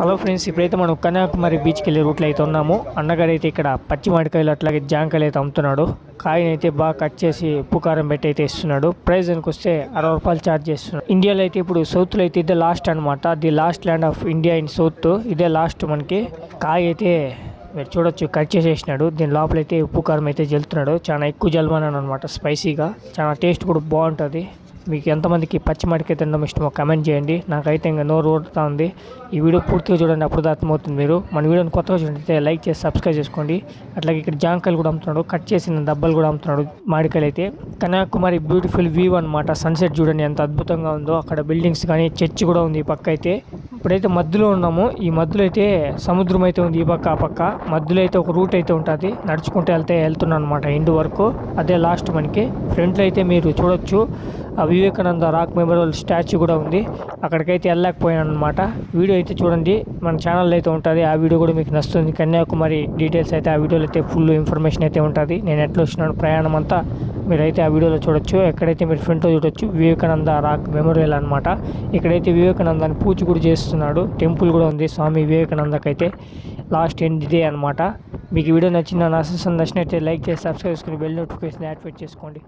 Hello friends ఇప్పుడైతే మనం కన్యాకుమారి బీచ్కి వెళ్ళే రూట్లో అయితే ఉన్నాము. అన్నగారు అయితే ఇక్కడ పచ్చి మామిడికాయలు అట్లాగే జాంకాయలు అయితే అమ్ముతున్నాడు. కాయనైతే బాగా కట్ చేసి ఉప్పు కారం పెట్టి అయితే ఇస్తున్నాడు. ప్రైస్ దానికి వస్తే అరవై రూపాయలు ఛార్జ్ చేస్తున్నాడు. ఇండియాలో అయితే ఇప్పుడు సౌత్లో అయితే ఇదే లాస్ట్ అనమాట the last land of India in south. ఇదే లాస్ట్ మనకి. కాయ అయితే మీరు చూడొచ్చు కట్ చేసేసినాడు. దీని లోపలైతే ఉప్పు కారం అయితే జల్లుతున్నాడు. చాలా ఎక్కువ జల్మన్నాను అనమాట స్పైసీగా. చాలా టేస్ట్ కూడా బాగుంటుంది. మీకు ఎంతమందికి పచ్చి మామిడికాయ తినడం ఇష్టమో కమెంట్ చేయండి. నాకైతే ఇంకా నోరు ఊరుతా ఉంది. ఈ వీడియో పూర్తిగా చూడండి అప్పుడు అర్థమవుతుంది మీరు. మన వీడియోని కొత్తగా చూడండి లైక్ చేసి సబ్స్క్రైబ్ చేసుకోండి. అట్లాగే ఇక్కడ జాంకాయలు కూడా అమ్ముతున్నాడు కట్ చేసిన దెబ్బలు కూడా అమ్ముతున్నాడు మామిడికాయలు అయితే. కన్యాకుమారి బ్యూటిఫుల్ వ్యూ అనమాట సన్సెట్ చూడండి ఎంత అద్భుతంగా ఉందో. అక్కడ బిల్డింగ్స్ కానీ చర్చి కూడా ఉంది ఈ పక్క అయితే. ఇప్పుడైతే మధ్యలో ఉన్నాము. ఈ మధ్యలో అయితే సముద్రం అయితే ఉంది ఈ పక్క ఆ పక్క. మధ్యలో అయితే ఒక రూట్ అయితే ఉంటుంది. నడుచుకుంటూ వెళ్తే వెళ్తున్నాను అనమాట ఎండ్ వరకు. అదే లాస్ట్ మనకి. ఫ్రంట్లో అయితే మీరు చూడొచ్చు. వివేకానంద రాక్ మెమోరియల్ స్టాచ్యూ కూడా ఉంది. అక్కడికైతే వెళ్ళలేకపోయాను అనమాట వీడియో అయితే చూడండి. మన ఛానల్ అయితే ఉంటుంది. ఆ వీడియో కూడా మీకు నచ్చుతుంది. కన్యాకుమారి డీటెయిల్స్ అయితే ఆ వీడియోలో అయితే ఫుల్ ఇన్ఫర్మేషన్ అయితే ఉంటుంది. నేను ఎట్లా వచ్చినాను ప్రయాణం అంతా మీరైతే ఆ వీడియోలో చూడొచ్చు. ఎక్కడైతే మీరు ఫ్రంట్లో చూడొచ్చు వివేకానంద రాక్ మెమోరియల్ అనమాట ఇక్కడైతే వివేకానందాన్ని పూజ కూడా చేస్తున్నాడు. టెంపుల్ కూడా ఉంది స్వామి వివేకానందకైతే. లాస్ట్ ఎండ్ ఇదే అనమాట మీకు వీడియో నచ్చిన నా అసెస్ నచ్చినట్టే లైక్ చేసి సబ్స్క్రైబ్ చేసుకుని బెల్ నోటిఫికేషన్ యాక్టివేట్ చేసుకోండి.